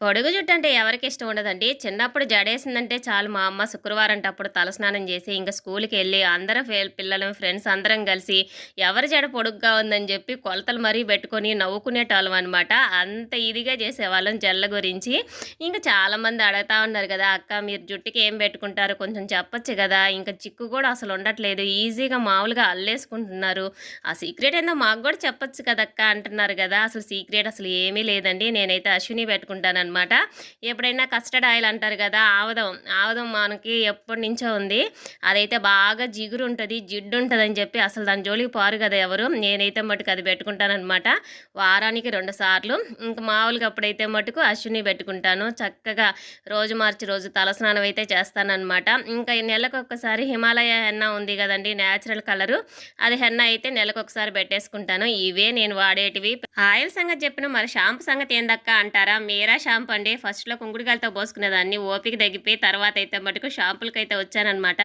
పొడుగు జుట్టు అంటే ఎవరికి ఇష్టం ఉండదండి. చిన్నప్పుడు జడేసిందంటే చాలు మా అమ్మ శుక్రవారంటప్పుడు తలస్నానం చేసి ఇంకా స్కూల్కి వెళ్ళి అందరం పిల్లలు ఫ్రెండ్స్ అందరం కలిసి ఎవరి జడ పొడుగ్గా ఉందని చెప్పి కొలతలు మరీ పెట్టుకొని నవ్వుకునేటోళ్ళం అనమాట. అంత ఇదిగా చేసేవాళ్ళం జల్ల గురించి. ఇంకా చాలామంది అడుగుతా ఉన్నారు కదా "అక్క మీరు జుట్టుకి ఏం పెట్టుకుంటారు? కొంచెం చెప్పచ్చు కదా ఇంకా చిక్కు కూడా అసలు ఉండట్లేదు. ఈజీగా మామూలుగా అల్లేసుకుంటున్నారు. ఆ సీక్రెట్ ఏందో మాకు కూడా చెప్పచ్చు కదక్క అంటున్నారు కదా అసలు సీక్రెట్ అసలు ఏమీ లేదండి. నేనైతే అశ్విని అనమాట ఎప్పుడైనా కస్టర్డ్ ఆయిల్ అంటారు కదా ఆవదం ఆవదం మనకి ఎప్పటినుంచో ఉంది. అదైతే బాగా జిగురు ఉంటుంది జిడ్డు ఉంటుంది అని చెప్పి అసలు దాని జోలికి పారు కదా ఎవరు. నేనైతే మటుకు అది పెట్టుకుంటాననమాట. వారానికి రెండు సార్లు. ఇంకా మామూలుగా అప్పుడైతే మటుకు అశ్విని పెట్టుకుంటాను. చక్కగా రోజు మార్చి రోజు తలస్నానం అయితే చేస్తానమాట ఇంకా నెలకొకసారి హిమాలయ హెన్నా ఉంది కదండి నేచురల్ కలరు. అది హెన్న అయితే నెలకొకసారి పెట్టేసుకుంటాను. ఇవే నేను వాడేటివి. ఆయిల్ సంగతి చెప్పిన మరి షాంపూ సంగతి ఏందక్కా అంటారా? మీరా షాంపూ అండి. ఫస్ట్‌లో కుంకుడుకాయలతో పోసుకునేదాన్ని. ఓపిక తగ్గిపోయి తర్వాత అయితే మటుకు షాంపులకి అయితే వచ్చానమాట